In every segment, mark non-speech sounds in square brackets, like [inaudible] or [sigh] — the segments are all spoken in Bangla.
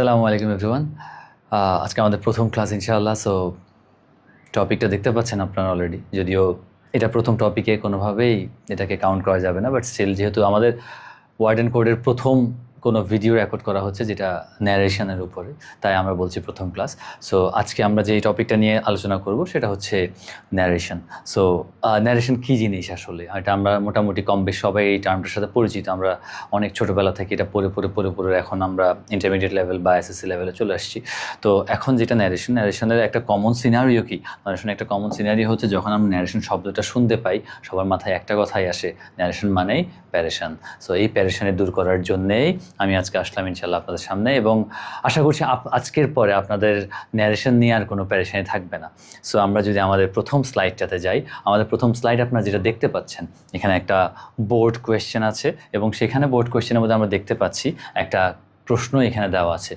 আসসালামু আলাইকুম এভরিওয়ান আজকে আমাদের প্রথম ক্লাস ইনশাআল্লাহ সো টপিকটা দেখতে পাচ্ছেন আপনারা অলরেডি যদিও এটা প্রথম টপিকে কোনোভাবেই এটাকে কাউন্ট করা যাবে না বাট স্টিল যেহেতু আমাদের ওয়ার্ড অ্যান্ড কোডের প্রথম কোনো ভিডিও রেকর্ড করা হচ্ছে যেটা ন্যারেশনের উপরে, তাই আমরা বলছি প্রথম ক্লাস সো আজকে আমরা যে টপিকটা নিয়ে আলোচনা করব সেটা হচ্ছে ন্যারেশন সো ন্যারেশন কী জিনিস আসলে? এটা আমরা মোটামুটি কম বেশ সবাই এই টার্মটার সাথে পরিচিত। আমরা অনেক ছোটোবেলা থেকে এটা পড়ে পড়ে পড়ে পড়ে এখন আমরা ইন্টারমিডিয়েট লেভেল বা এসএসসি লেভেলে চলে আসছি। তো, এখন যেটা ন্যারেশন ন্যারেশনের একটা কমন সিনারিও কি? ন্যারেশনের একটা কমন সিনারিও হচ্ছে যখন আমরা ন্যারেশন শব্দটা শুনতে পাই, সবার মাথায় একটা কথাই আসে ন্যারেশন মানেই প্যারেশান সো এই প্যারেশানে দূর করার জন্যেই আমি আজকে আসলাম ইনশাল্লাহ আপনাদের সামনে এবং আশা করছি আজকের পরে আপনাদের ন্যারেশন নিয়ে আর কোনো প্যারেশানি থাকবে না। সো আমরা যদি আমাদের প্রথম স্লাইডটাতে যাই, আমাদের প্রথম স্লাইড আপনারা যেটা দেখতে পাচ্ছেন, এখানে একটা বোর্ড কোয়েশ্চেন আছে এবং সেখানে বোর্ড কোয়েশ্চেনের মধ্যে আমরা দেখতে পাচ্ছি একটা প্রশ্ন এখানে দেওয়া আছে।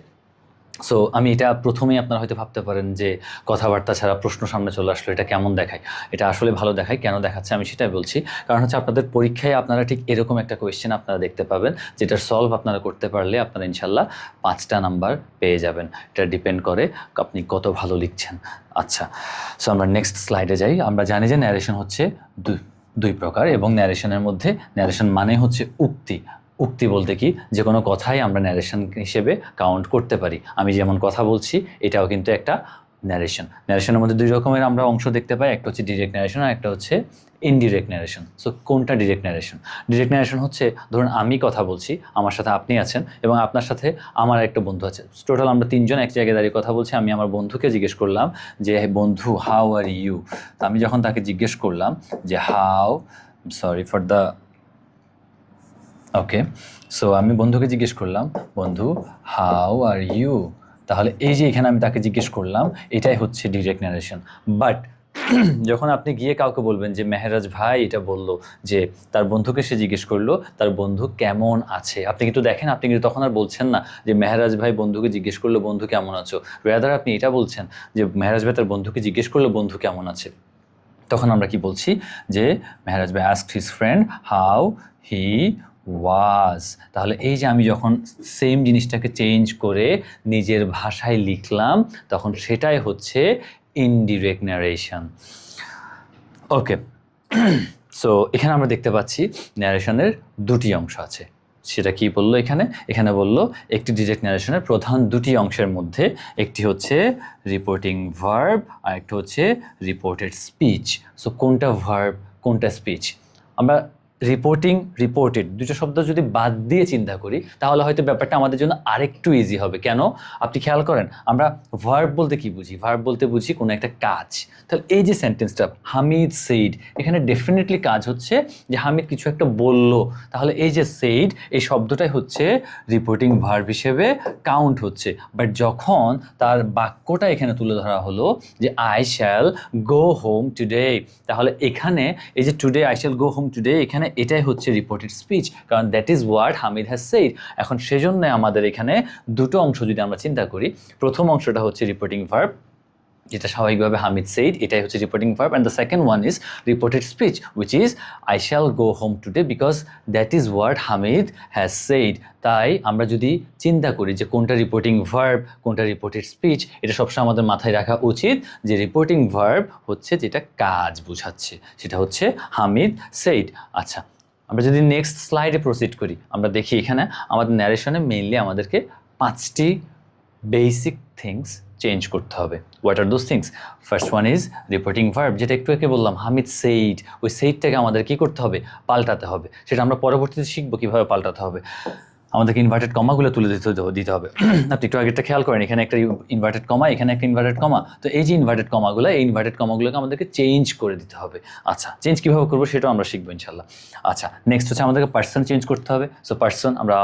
সো আমি এটা প্রথমেই আপনারা হয়তো ভাবতে পারেন যে কথাবার্তা ছাড়া প্রশ্ন সামনে চলে আসলো, এটা কেমন দেখায়? এটা আসলে ভালো দেখায়, কেন দেখাচ্ছে আমি সেটাই বলছি। কারণ হচ্ছে আপনাদের পরীক্ষায় আপনারা ঠিক এরকম একটা কোয়েশ্চেন আপনারা দেখতে পাবেন যেটার সলভ আপনারা করতে পারলে আপনারা ইনশাল্লাহ পাঁচটা নাম্বার পেয়ে যাবেন। এটা ডিপেন্ড করে আপনি কত ভালো লিখছেন। আচ্ছা সো আমরা নেক্সট স্লাইডে যাই। আমরা জানি যে ন্যারেশন হচ্ছে দুই দুই প্রকার এবং ন্যারেশনের মধ্যে ন্যারেশন মানে হচ্ছে উক্তি। উক্তি বলতে কি? যে কোনো কথাই আমরা ন্যারেশন হিসেবে কাউন্ট করতে পারি। আমি যেমন কথা বলছি, এটাও কিন্তু একটা ন্যারেশন ন্যারেশনের মধ্যে দুই রকমের আমরা অংশ দেখতে পাই। একটা হচ্ছে ডিরেক্ট ন্যারেশন আর একটা হচ্ছে ইনডিরেক্ট ন্যারেশন সো কোনটা ডিরেক্ট ন্যারেশন ডিরেক্ট ন্যারেশন হচ্ছে, ধরুন আমি কথা বলছি, আমার সাথে আপনি আছেন এবং আপনার সাথে আমার একটা বন্ধু আছে। টোটাল আমরা তিনজন এক জায়গায় দাঁড়িয়ে কথা বলছি, আমি আমার বন্ধুকে জিজ্ঞেস করলাম যে, "হে বন্ধু হাউ আর ইউ তো আমি যখন তাকে জিজ্ঞেস করলাম যে how sorry for the okay so আমি বন্ধুকে জিজ্ঞেস করলাম, বন্ধু হাউ আর ইউ তাহলে এই যে এখানে আমি তাকে জিজ্ঞেস করলাম, এটাই হচ্ছে ডিরেক্ট ন্যারেশন বাট যখন আপনি গিয়ে কাউকে বলবেন যে, মেহরাজ ভাই এটা বলল যে, তার বন্ধুকে সে জিজ্ঞেস করল, তার বন্ধু কেমন আছে? আপনি কিন্তু দেখেন, আপনি কিন্তু তখন আর বলছেন না যে, মেহরাজ ভাই বন্ধুকে জিজ্ঞেস করল, বন্ধু কেমন আছো? রেদার আপনি এটা বলছেন যে, মেহরাজ ভাই তার বন্ধুকে জিজ্ঞেস করল, বন্ধু কেমন আছে? তখন আমরা কি বলছি যে, মেহরাজ ভাই ask his friend how he was তাহলে এই যে আমি যখন সেম জিনিসটাকে চেঞ্জ করে নিজের ভাষায় লিখলাম, তখন সেটাই হচ্ছে ইনডিরেক্ট ন্যারেশন ওকে সো এখানে আমরা দেখতে পাচ্ছি ন্যারেশনের দুটি অংশ আছে। সেটা কি বলল এখানে? এখানে বলল একটি ডিরেক্ট ন্যারেশনের প্রধান দুটি অংশের মধ্যে একটি হচ্ছে রিপোর্টিং ভার্ব আর একটা হচ্ছে রিপোর্টেড স্পিচ সো কোনটা ভার্ব কোনটা স্পিচ আমরা রিপোর্টিং রিপোর্টেড দুটো শব্দ যদি বাদ দিয়ে চিন্তা করি, তাহলে হয়তো ব্যাপারটা আমাদের জন্য আরেকটু ইজি হবে। কেন? আপনি খেয়াল করেন, আমরা ভার্ব বলতে কি বুঝি? ভার্ব বলতে বুঝি কোনো একটা কাজ। তাহলে এই যে সেন্টেন্সটা হামিদ সেইড এখানে ডেফিনেটলি কাজ হচ্ছে যে হামিদ কিছু একটা বলল। তাহলে এই যে সেইড এই শব্দটাই হচ্ছে রিপোর্টিং ভার্ব হিসেবে কাউন্ট হচ্ছে। বাট যখন তার বাক্যটা এখানে তুলে ধরা হলো যে I shall go home today তাহলে এখানে এই যে today I shall go home today এখানে এটাই হচ্ছে রিপোর্টেড স্পিচ কারণ that is word Hamid has said এখন সেজন্য আমাদের এখানে দুটো অংশ যদি আমরা চিন্তা করি, প্রথম অংশটা হচ্ছে রিপোর্টিং ভার্ব যেটা স্বাভাবিকভাবে হামিদ সেইড এটাই হচ্ছে reporting verb and the second one is reported speech which is I shall go home today because that is word Hamid has said তাই আমরা যদি চিন্তা করি যে কোনটা রিপোর্টিং ভার্ব কোনটা রিপোর্টেড স্পিচ এটা সবসময় আমাদের মাথায় রাখা উচিত যে রিপোর্টিং ভার্ব হচ্ছে যেটা কাজ বোঝাচ্ছে, সেটা হচ্ছে হামিদ সেইড আচ্ছা আমরা যদি নেক্সট স্লাইডে প্রসিড করি, আমরা দেখি এখানে আমাদের ন্যারেশনে মেইনলি আমাদেরকে পাঁচটি বেসিক থিংস চেঞ্জ করতে হবে। What are those things first one is reporting verb যেটা একটু একে বললাম হামিদ সেইট ওই সেইটটাকে আমাদের কী করতে হবে? পাল্টাতে হবে। সেটা আমরা পরবর্তীতে শিখব কীভাবে পাল্টাতে হবে। আমাদেরকে ইনভার্টেড কমাগুলো তুলে দিতে দিতে হবে। [clears throat] আপনি একটু আগেরটা খেয়াল করেন, এখানে একটা ইনভার্টেড কমা এখানে একটা ইনভার্টেড কমা তো এই যে ইনভার্টেড কমাগুলো এই ইনভার্টেড কমাগুলোকে আমাদেরকে চেঞ্জ করে দিতে হবে। আচ্ছা চেঞ্জ কীভাবে করব সেটাও আমরা শিখব ইনশাল্লাহ আচ্ছা নেক্সট হচ্ছে আমাদেরকে পার্সন চেঞ্জ করতে হবে। সো পার্সন আমরা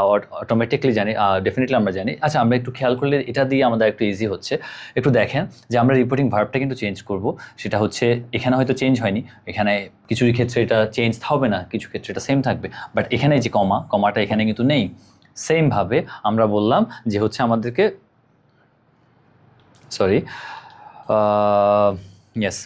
অটোমেটিকলি জানি ডেফিনেটলি আমরা জানি। আচ্ছা আমরা একটু খেয়াল করলে এটা দিয়ে আমাদের একটু ইজি হচ্ছে। একটু দেখেন যে আমরা রিপোর্টিং ভার্বটা কিন্তু চেঞ্জ করব। সেটা হচ্ছে, এখানে হয়তো চেঞ্জ হয়নি। এখানে কিছু ক্ষেত্রে এটা চেঞ্জ হবে না, কিছু ক্ষেত্রে এটা সেম থাকবে। বাট এখানে যে কমা কমাটা এখানে কিন্তু নেই। সেমভাবে আমরা বললাম যে হচ্ছে আমাদেরকে সরি ইয়েস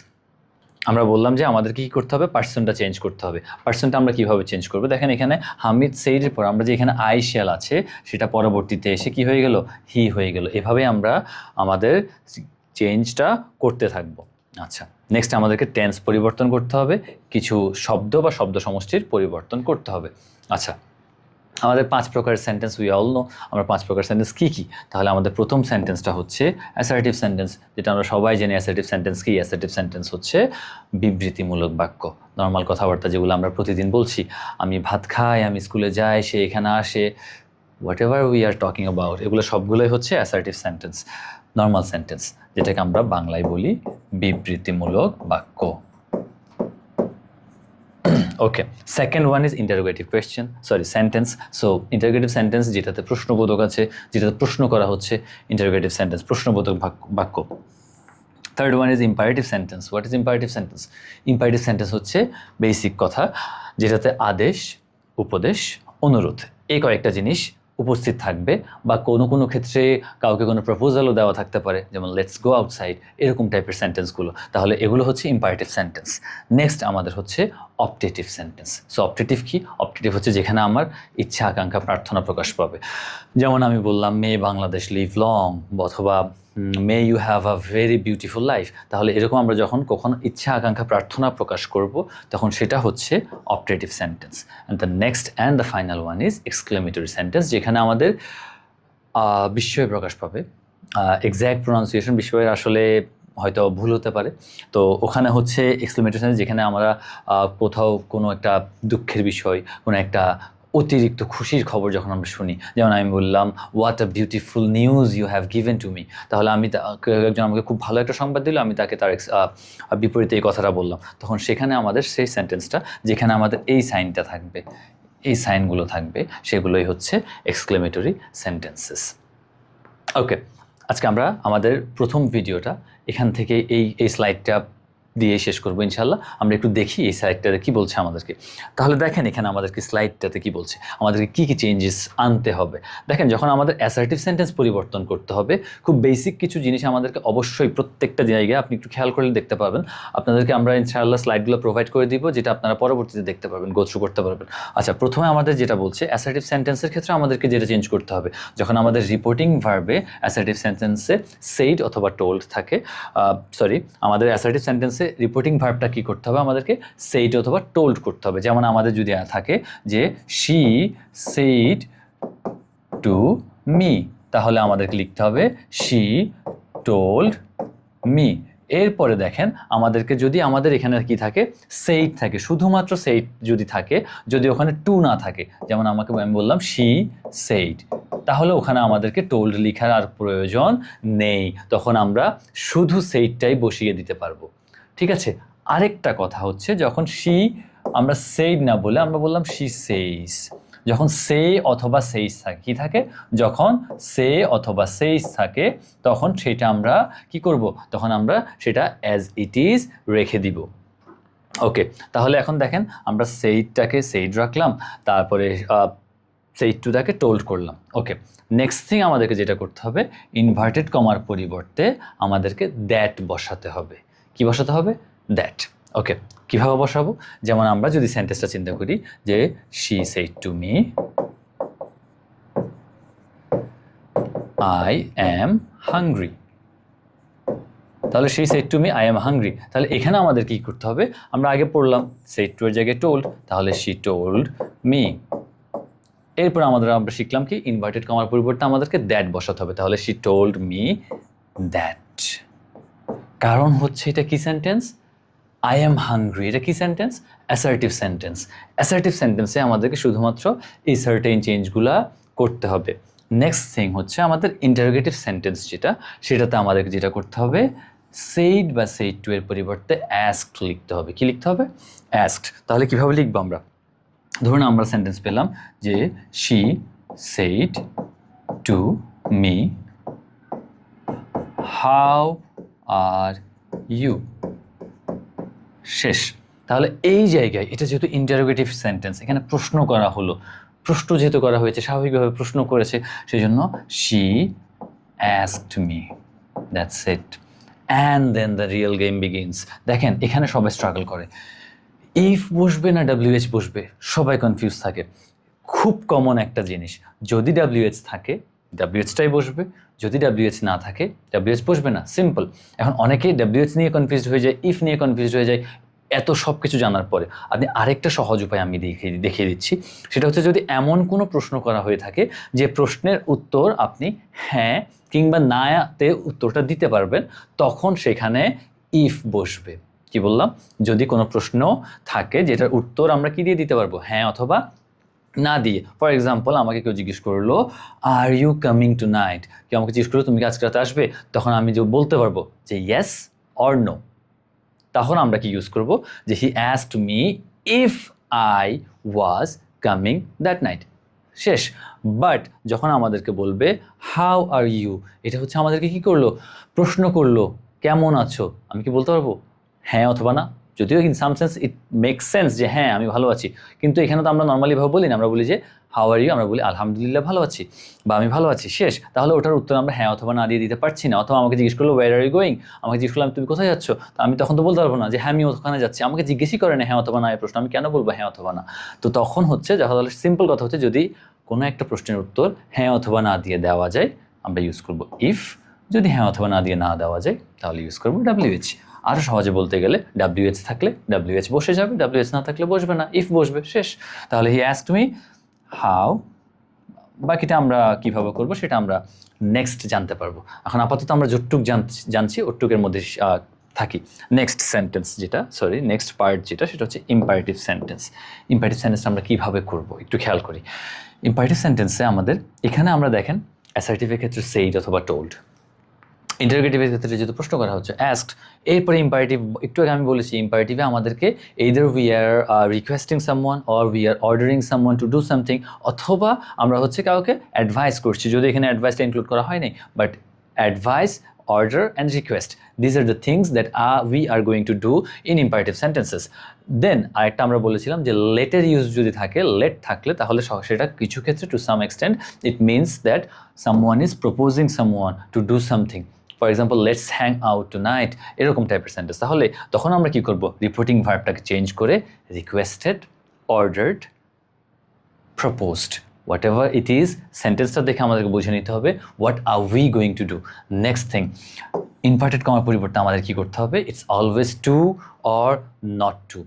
আমরা বললাম যে আমাদেরকে কী করতে হবে? পার্সনটা চেঞ্জ করতে হবে। পার্সনটা আমরা কীভাবে চেঞ্জ করব? দেখেন এখানে হামিদ সেইডের পর আমরা যে এখানে আই শেল আছে, সেটা পরবর্তীতে এসে কি হয়ে গেল? হি হয়ে গেল। এভাবে আমরা আমাদের চেঞ্জটা করতে থাকব। আচ্ছা নেক্সট আমাদেরকে টেন্স পরিবর্তন করতে হবে। কিছু শব্দ বা শব্দ সমষ্টির পরিবর্তন করতে হবে। আচ্ছা আমাদের পাঁচ প্রকারের সেন্টেন্স উই অল নো আমরা পাঁচ প্রকার সেন্টেন্স কী কী? তাহলে আমাদের প্রথম সেন্টেন্সটা হচ্ছে অ্যাসার্টিভ সেন্টেন্স যেটা আমরা সবাই জানি অ্যাসার্টিভ সেন্টেন্স কি? অ্যাসার্টিভ সেন্টেন্স হচ্ছে বিবৃতিমূলক বাক্য। নর্মাল কথাবার্তা যেগুলো আমরা প্রতিদিন বলছি, আমি ভাত খাই, আমি স্কুলে যাই, সে এখানে আসে whatever we are talking about এগুলো সবগুলোই হচ্ছে অ্যাসার্টিভ সেন্টেন্স নর্মাল সেন্টেন্স যেটাকে আমরা বাংলায় বলি বিবৃতিমূলক বাক্য। Okay second one is interrogative question sorry sentence so interrogative sentence যেটাতে প্রশ্নবোধক আছে, যেটাতে প্রশ্ন করা হচ্ছে ইন্টারোগেটিভ সেন্টেন্স প্রশ্নবোধক বাক- বাক্য। Third one is imperative sentence what is imperative sentence imperative sentence হচ্ছে বেসিক কথা, যেটাতে আদেশ, উপদেশ, অনুরোধ। এই কয়েকটা জিনিস উপস্থিত থাকবে বা কোনো কোনো ক্ষেত্রে কাউকে কোনো প্রপোজালও দেওয়া থাকতে পারে, যেমন লেটস গো আউটসাইড এরকম টাইপের সেন্টেন্সগুলো তাহলে এগুলো হচ্ছে ইম্পারেটিভ সেন্টেন্স নেক্সট আমাদের হচ্ছে অপটেটিভ সেন্টেন্স সো অপটেটিভ কী? অপটেটিভ হচ্ছে যেখানে আমার ইচ্ছা, আকাঙ্ক্ষা, প্রার্থনা প্রকাশ পাবে। যেমন আমি বললাম মে বাংলাদেশ লিভ লং অথবা may you have a very beautiful life তাহলে এরকম আমরা যখন কখনো ইচ্ছা, আকাঙ্ক্ষা, প্রার্থনা প্রকাশ করব, তখন সেটা হচ্ছে optative sentence and the next and the final one is exclamatory sentence যেখানে আমাদের বিস্ময় প্রকাশ পাবে। এক্স্যাক্ট প্রোনাউন্সিয়েশন বিস্ময়ের আসলে হয়তো ভুল হতে পারে। তো ওখানে হচ্ছে সেন্টেন্স যেখানে আমরা কোথাও কোনো একটা দুঃখের বিষয়, কোনো একটা অতিরিক্ত খুশির খবর যখন আমরা শুনি, যেমন আমি বললাম what a beautiful news you have given to me তাহলে আমি একজন আমাকে খুব ভালো একটা সংবাদ দিল, আমি তাকে তার বিপরীতে এই কথাটা বললাম। তখন সেখানে আমাদের সেই সেন্টেন্সটা যেখানে আমাদের এই সাইনটা থাকবে, এই সাইনগুলো থাকবে, সেগুলোই হচ্ছে এক্সক্লেমেটরি সেন্টেন্সেস ওকে আজকে আমরা আমাদের প্রথম ভিডিওটা এখান থেকে এই এই স্লাইডটা দিয়ে শেষ করব, ইনশাল্লাহ। আমরা একটু দেখি এই স্লাইডটাতে কী বলছে আমাদেরকে। তাহলে দেখেন এখানে আমাদেরকে স্লাইডটাতে কী বলছে। আমাদেরকে কী কী চেঞ্জেস আনতে হবে। দেখেন, যখন আমাদের অ্যাসার্টিভ সেন্টেন্স পরিবর্তন করতে হবে, খুব বেসিক কিছু জিনিস আমাদেরকে অবশ্যই প্রত্যেকটা জায়গায় আপনি একটু খেয়াল করলে দেখতে পাবেন। আপনাদেরকে আমরা ইনশাআল্লাহ স্লাইডগুলো প্রোভাইড করে দিব, যেটা আপনারা পরবর্তীতে দেখতে পারবেন গোথ্রু করতে পারবেন। আচ্ছা প্রথমে আমাদের যেটা বলছে অ্যাসার্টিভ সেন্টেন্সের ক্ষেত্রে আমাদেরকে যেটা চেঞ্জ করতে হবে, যখন আমাদের রিপোর্টিং ভার্বে অ্যাসার্টিভ সেন্টেন্সে সেইড অথবা টোল্ড থাকে সরি আমাদের অ্যাসার্টিভ সেন্টেন্সে রিপোর্টিং ভার্বটা কী করতে হবে? আমাদেরকে সেইড অথবা টোল্ড করতে হবে। যেমন আমাদের যদি থাকে যে শি সেইড টু মি তাহলে আমাদেরকে লিখতে হবে শি টোল্ড মি এরপরে দেখেন, আমাদেরকে যদি আমাদের এখানে কি থাকে সেইট থাকে, শুধুমাত্র সেইট যদি থাকে, যদি ওখানে টু না থাকে, যেমন আমাকে আমি বললাম শি সেইট তাহলে ওখানে আমাদেরকে টোল্ড লেখার আর প্রয়োজন নেই। তখন আমরা শুধু সেইটটাই বসিয়ে দিতে পারব। ঠিক আছে? আরেকটা কথা হচ্ছে, যখন শি আমরা সেইড না বলে আমরা বললাম শি সেইস যখন সে অথবা সেইস থাকে, কি থাকে? যখন সে অথবা সেইস থাকে, তখন সেটা আমরা কি করব? তখন আমরা সেটা অ্যাজ ইট ইজ রেখে দিব। ওকে, তাহলে এখন দেখেন, আমরা সেইটটাকে সেইড রাখলাম, তারপরে সেইট টুটাকে টোল্ড করলাম। ওকে নেক্সট থিং আমাদেরকে যেটা করতে হবে ইনভার্টেড কমার পরিবর্তে আমাদেরকে দ্যাট বসাতে হবে। কি বসাতে হবে? দ্যাট ওকে কীভাবে বসাবো? যেমন আমরা যদি সেন্টেন্সটা চিন্তা করি, যে she said to me I am hungry তাহলে সেই said to me I am hungry তাহলে এখানে আমাদের কি করতে হবে? আমরা আগে পড়লাম সেট টু এর জায়গায় টোল্ড তাহলে শি টোল্ড মি এরপর আমাদের আমরা শিখলাম কি? ইনভার্টেড কমার পরিবর্তে আমাদেরকে দ্যাট বসাতে হবে। তাহলে শি টোল্ড মি দ্যাট কারণ হচ্ছে এটা কি সেন্টেন্স আই এম হাংরি এটা কি সেন্টেন্স অ্যাসার্টিভ সেন্টেন্স অ্যাসার্টিভ সেন্টেন্সে আমাদেরকে শুধুমাত্র এই সার্টেন চেঞ্জগুলা করতে হবে। নেক্সট থিং হচ্ছে আমাদের ইন্টারোগেটিভ সেন্টেন্স যেটা, সেটাতে আমাদেরকে যেটা করতে হবে সেইড বা সেইড টু এর পরিবর্তে অ্যাস্কড লিখতে হবে। কি লিখতে হবে? অ্যাস্কড তাহলে কীভাবে লিখব আমরা? ধরুন আমরা সেন্টেন্স পেলাম যে she said to me how are you. শেষ। তাহলে এই জায়গায়, এটা যেহেতু ইন্টারোগেটিভ সেন্টেন্স এখানে প্রশ্ন করা হলো। প্রশ্ন যেহেতু করা হয়েছে, স্বাভাবিকভাবে প্রশ্ন করেছে সেই জন্য she asked me that's it and then the real game begins দেখেন, এখানে সবাই স্ট্রাগল করে। ইফ বসবে না ডাব্লিউএইচ বসবে, সবাই কনফিউজ থাকে। খুব কমন একটা জিনিস। যদি ডাব্লিউএইচ থাকে ডাব্লিউএইচটাই বসবে। যদি ডাব্লিউএইচ না থাকে ডাব্লিউএইচ বসবে না সিম্পল এখন অনেকেই ডাব্লিউএইচ নিয়ে কনফিউজড হয়ে যায় ইফ নিয়ে কনফিউজড হয়ে যায়, এত সব কিছু জানার পরে। আপনি আরেকটা সহজ উপায় আমি দেখিয়ে দেখিয়ে দিচ্ছি। সেটা হচ্ছে যদি এমন কোনো প্রশ্ন করা হয়ে থাকে, যে প্রশ্নের উত্তর আপনি হ্যাঁ কিংবা নাতে উত্তরটা দিতে পারবেন, তখন সেখানে ইফ বসবে। কি বললাম? যদি কোনো প্রশ্ন থাকে, যেটার উত্তর আমরা কি দিয়ে দিতে পারব? হ্যাঁ অথবা না দিয়ে। ফর এক্সাম্পল আমাকে কেউ জিজ্ঞেস করল are you coming tonight কেউ আমাকে জিজ্ঞেস করল, তুমি কি আজকে রাতে আসবে? তখন আমি যে বলতে পারব যে ইয়েস অর নো তখন আমরা কি ইউজ করব? যে he asked me if I was coming that night শেষ। বাট যখন আমাদেরকে বলবে হাউ আর ইউ এটা হচ্ছে আমাদেরকে কি করল? প্রশ্ন করল, কেমন আছো? আমি কি বলতে পারব? হ্যাঁ অথবা না। যদিও in some sense it make sense যে হ্যাঁ আমি ভালো আছি। কিন্তু এখানে তো আমরা নর্মালি ভাবে বলি না আমরা বলি যে হাউ আর ইউ আমরা বলি, আলহামদুলিল্লাহ, ভালো আছি। বা, আমি ভালো আছি। শেষ। তাহলে ওটার উত্তর আমরা হ্যাঁ অথবা না দিয়ে দিতে পারছি না। অথবা আমাকে জিজ্ঞেস করল ওয়ার আর ইউ গোয়িং আমাকে জিজ্ঞেস করলাম তুমি কোথায় যাচ্ছ? তো আমি তখন তো বলতে পারব না যে হ্যাঁ আমি ওখানে যাচ্ছি। আমাকে জিজ্ঞেসই করে না হ্যাঁ অথবা না? এই প্রশ্ন আমি কেন বলব হ্যাঁ অথবা না? তো তখন হচ্ছে তাহলে সিম্পল কথা হচ্ছে, যদি কোনো একটা প্রশ্নের উত্তর হ্যাঁ অথবা না দিয়ে দেওয়া যায়, আমরা ইউজ করব। ইফ যদি হ্যাঁ অথবা না দিয়ে না দেওয়া যায়, তাহলে ইউজ করব ডাব্লিউএইচ আরও সহজে বলতে গেলে ডাব্লিউএইচ থাকলে ডাব্লিউএইচ বসে যাবে ডাব্লিউএইচ না থাকলে বসবে না ইফ বসবে, শেষ। তাহলে হি অ্যাস্ক মি হাউ বাকিটা আমরা কীভাবে করব সেটা আমরা নেক্সট জানতে পারব। এখন আপাতত আমরা যতটুক জানছি ওটুকের মধ্যে থাকি। নেক্সট সেন্টেন্স যেটা সরি নেক্সট পার্ট যেটা, সেটা হচ্ছে ইম্পারেটিভ সেন্টেন্স ইম্পারেটিভ সেন্টেন্স আমরা কীভাবে করব? একটু খেয়াল করি। ইম্পারেটিভ সেন্টেন্সে আমাদের, এখানে আমরা দেখেন অ্যাসার্টিভের ক্ষেত্রে সেইড অথবা টোল্ড ইন্টারোগেটিভের ক্ষেত্রে যেহেতু প্রশ্ন করা হচ্ছে অ্যাস্কড এরপরে ইম্পারেটিভ একটু আগে আমি বলেছি ইম্পারেটিভে আমাদেরকে either we are requesting someone or we are ordering someone to do something অথবা আমরা হচ্ছে কাউকে অ্যাডভাইস করছি। যদি এখানে অ্যাডভাইসটা ইনক্লুড করা হয়নি but advice order and request this are the things that are we are going to do in imperative sentences then আরেকটা আমরা বলেছিলাম যে লেটের ইউজ যদি থাকে লেট থাকলে তাহলে সেটা কিছু ক্ষেত্রে to some extent it means that someone is proposing someone to do something for example let's hang out tonight এরকম টাইপের সেন্টেন্স তাহলে তখন আমরা কি করব? রিপোর্টিং ভার্বটাকে চেঞ্জ করে requested ordered proposed whatever it is সেন্টেন্সটা দেখে আমাদেরকে বুঝে নিতে হবে what are we going to do next thing inverted কমার পরিবর্তে আমাদের কি করতে হবে? It's always to or not to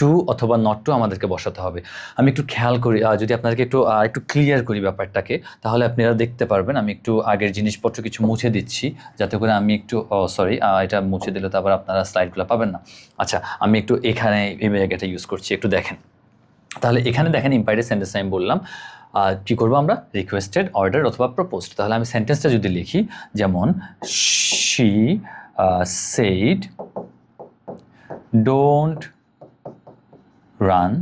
to অথবা নট টু আমাদেরকে বসাতে হবে। আমি একটু খেয়াল করি যদি আপনাদেরকে একটু একটু ক্লিয়ার করি ব্যাপারটাকে, তাহলে আপনারা দেখতে পারবেন। আমি একটু আগের জিনিসপত্র কিছু মুছে দিচ্ছি, যাতে করে আমি একটু সরি এটা মুছে দিলে তো আবার আপনারা স্লাইডগুলো পাবেন না। আচ্ছা আমি একটু এখানে এই জায়গাটা ইউজ করছি, একটু দেখেন। তাহলে এখানে দেখেন ইম্পাইটেড সেন্টেন্স আমি বললাম। কি করব আমরা? রিকোয়েস্টেড অর্ডার অথবা প্রপোজড তাহলে আমি সেন্টেন্সটা যদি লিখি, যেমন she said don't run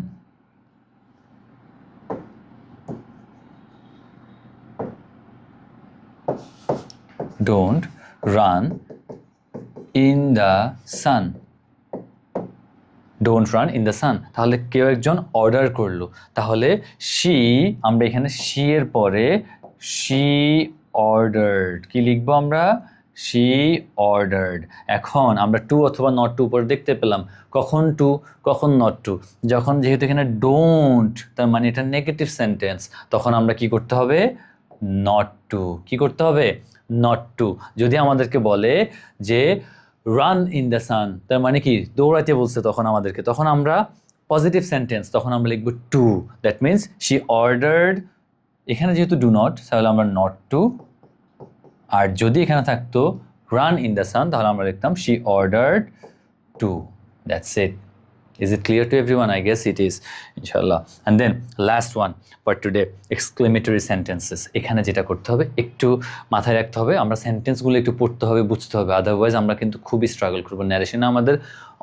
don't run in the sun don't run in the sun তাহলে কেউ একজন অর্ডার করল। তাহলে শি আমরা এখানে শি এর পরে শি অর্ডার্ড কি লিখব আমরা? শি অর্ডার্ড এখন আমরা টু অথবা নট টু উপরে দেখতে পেলাম। কখন টু কখন নট টু যখন যেহেতু এখানে ডোন্ট তার মানে এটা নেগেটিভ সেন্টেন্স তখন আমরা কি করতে হবে? নট টু কি করতে হবে? নট টু যদি আমাদেরকে বলে যে রান ইন দ্য সান তার মানে কি? দৌড়াতে বলছে তখন আমাদেরকে। তখন আমরা পজিটিভ সেন্টেন্স তখন আমরা লিখব to that means she ordered এখানে যেহেতু ডু নট তাহলে আমরা নট টু আর যদি এখানে থাকতো রান ইন দ্য সান তাহলে আমরা লিখতাম she ordered to that's it Is it clear to everyone? I guess it is, inshallah. And then last one for today, exclamatory sentences. এখানে যেটা করতে হবে একটু মাথায় রাখতে হবে আমরা সেন্টেন্সগুলো একটু পড়তে হবে বুঝতে হবে আদারওয়াইজ আমরা কিন্তু খুবই স্ট্রাগল করব ন্যারেশনে আমাদের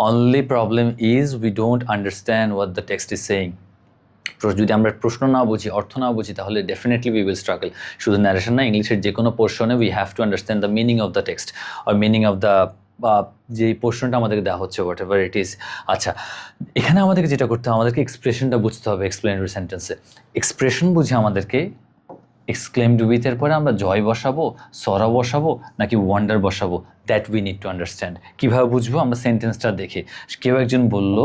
only problem is we don't understand what the text is saying যদি আমরা প্রশ্ন না বুঝি, অর্থ না বুঝি, তাহলে ডেফিনেটলি উই উইল স্ট্রাগল শুধু ন্যারেশন না ইংলিশের যে কোনো পোর্শনে we have to understand the meaning of the text R meaning of the বা যে পোর্শনটা আমাদেরকে দেওয়া হচ্ছে হোয়াট এভার ইট ইজ আচ্ছা এখানে আমাদেরকে যেটা করতে হবে, আমাদেরকে এক্সপ্রেশনটা বুঝতে হবে এক্সপ্লেনারি সেন্টেন্সে এক্সপ্রেশন বুঝে আমাদেরকে এক্সক্লেমড উইথের পরে আমরা জয় বসাবো সরা বসাবো, নাকি ওয়ান্ডার বসাবো that we need to understand কীভাবে বুঝব? আমরা সেন্টেন্সটা দেখে। কেউ একজন বলল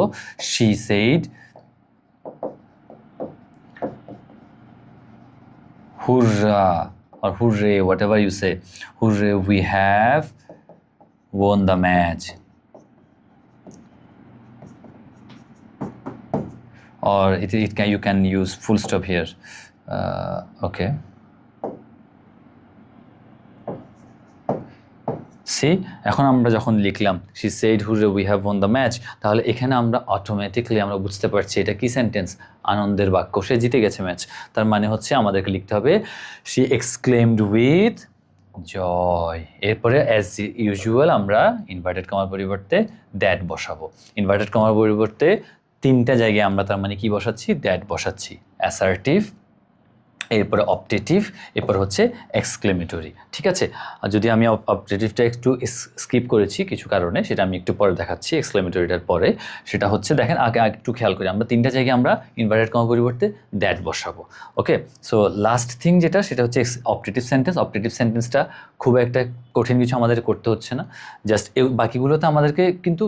she said hurrah or hooray, whatever you say. Hooray, we have won the match. Or it, it can, you can use full stop here. Uh, okay. See এখন আমরা যখন লিখলাম she said hurrah we have won the match তাহলে এখানে আমরা অটোমেটিকলি আমরা বুঝতে পারছি এটা কি সেন্টেন্স আনন্দের বাক্য। সে জিতে গেছে ম্যাচ তার মানে হচ্ছে আমাদেরকে লিখতে হবে সি এক্সক্লেমড উইথ জয় এরপরে অ্যাজ ইউজুয়াল আমরা ইনভার্টেড কমার পরিবর্তে দ্যাট বসাবো। ইনভার্টেড কমার পরিবর্তে তিনটা জায়গায় আমরা তার মানে কি বসাচ্ছি? দ্যাট বসাচ্ছি। অ্যাসার্টিভ এরপরে অপটেটিভ এরপর হচ্ছে এক্সক্লেমেটরি ঠিক আছে? যদি আমি অপটেটিভটা একটু স্কিপ করেছি কিছু কারণে, সেটা আমি একটু পরে দেখাচ্ছি এক্সক্লেমেটরিটার পরে, সেটা হচ্ছে দেখেন, আগে আগে একটু খেয়াল করি, আমরা তিনটা জায়গায় আমরা ইনভার্টেড কমা পরিবর্তে দ্যাট বসাবো ওকে সো লাস্ট থিং যেটা, সেটা হচ্ছে অপটেটিভ সেন্টেন্স অপটেটিভ সেন্টেন্সটা খুব একটা কঠিন কিছু আমাদের করতে হচ্ছে না জাস্ট বাকিগুলোতে আমাদেরকে কিন্তু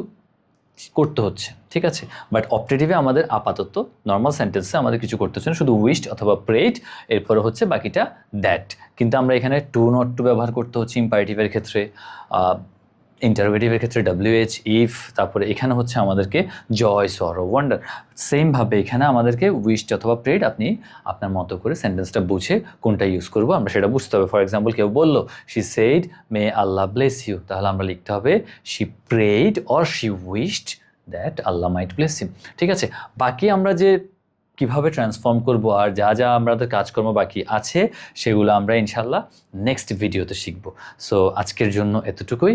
করতে হচ্ছে, ঠিক আছে? বাট অপটেটিভে আমাদের আপাতত নর্মাল সেন্টেন্সে আমাদের কিছু করতে হচ্ছে না, শুধু উইস্ট অথবা প্রেড এরপরে হচ্ছে বাকিটা দ্যাট কিন্তু আমরা এখানে টু নট টু ব্যবহার করতে হচ্ছে ইম্পারেটিভের ক্ষেত্রে। ইন্টারোগেটিভের ক্ষেত্রে ডাব্লিউ এইচ ইফ তারপরে এখানে হচ্ছে আমাদেরকে জয় সরো ওয়ান্ডার সেমভাবে এখানে আমাদেরকে উইস্ট অথবা প্রেড আপনি আপনার মতো করে সেন্টেন্সটা বুঝে কোনটা ইউজ করব আমরা সেটা বুঝতে হবে। ফর এক্সাম্পল কেউ বলল she said may Allah bless you তাহলে আমরা লিখতে হবে she prayed or she wished that Allah might bless you ঠিক আছে? বাকি আমরা যে কীভাবে ট্রান্সফর্ম করব আর যা যা আমাদের কাজকর্ম বাকি আছে, সেগুলো আমরা ইনশাল্লাহ নেক্সট ভিডিওতে শিখব। সো আজকের জন্য এতটুকুই।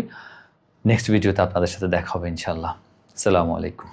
নেক্সট ভিডিওতে আপনাদের সাথে দেখা হবে ইনশাল্লাহ আসসালামু আলাইকুম।